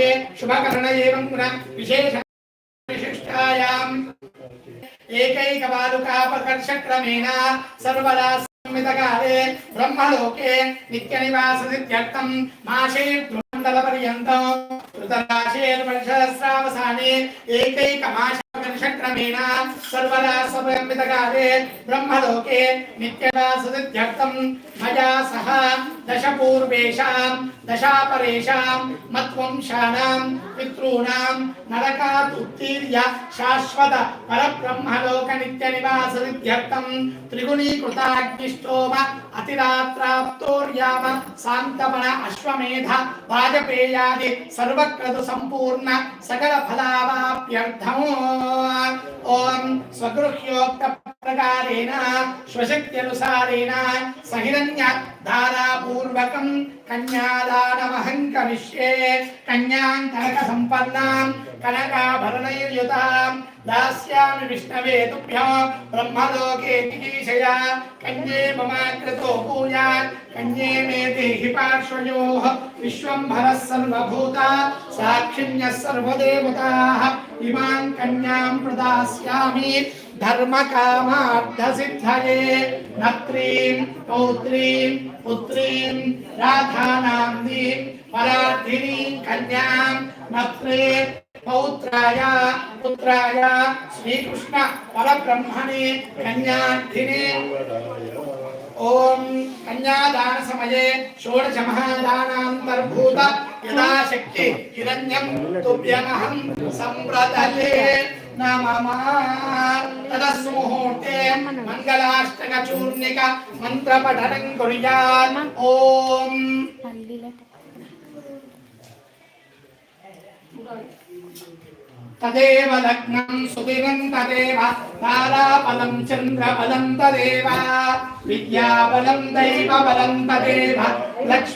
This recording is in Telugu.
ब्रह्मलोके शुभकर्ण एवं गुण विशेष विशिष्टायाम् एकैकबालुकापकर्षक्रमेण सर्वदा संवितकाले ब्रह्मलोके नित्यनिवासनित्यर्थं मासे मण्डलपर्यन्तं ऋतराशेर्वर्षसहस्रावसाने एकैकमासकर्षक्रमेण सर्वदा संवितकाले ब्रह्मलोके नित्यनिवासनित्यर्थं मया सह దశ పూర్వేషాం దశాపరేషాం మత్వంశానాం పితॄణాం నరకాతుత్తీర్య శాశ్వత పరబ్రహ్మలోక నిత్య నివాసరిత్యర్థం త్రిగుణీకృతాగ్నిష్టోమ అతిరాత్రాప్తోర్యామ సాంతమణ అశ్వమేధ వాజపేయాది సర్వక్రతు సంపూర్ణ సకల ఫలావాప్యర్థము ఓం స్వగృహ్యోక్త ప్రకారేణ స్వశక్త్యనుసారేణ సహిరణ్య దారాపూర్వకం కన్యాదానమహం కమిష్యే కన్యాంతరక సంపన్నాం कनकाभरणैर्युतां दास्यामि विष्णवे तुभ्यो ब्रह्मलोके गिरीशया कन्ये भूयात् कन्ये मे देहि पार्श्वयोः विश्वम्भरः सर्वभूता, साक्षिण्यः सर्वदेवताः। प्रदास्यामि धर्मकामार्थसिद्धये। नत्रे పౌత్రాయ పుత్రాయ శ్రీకృష్ణ పరబ్రహ్మణే కన్యార్థిని ఓం కన్యాదాన సమయే షోడశ మహాదానాంతర్భూత యథాశక్తి హిరణ్యం తుభ్యమహం సంప్రదలే నమస్తే మంగళాష్టక చూర్ణిక మంత్రపఠనం కుర్యాన్ ఓం తదేవ లగ్నం సుదినం తదేవ తారాబలం చంద్రబలం తదేవ విద్యాబలం దైవబలం తదేవ లక్ష్మీ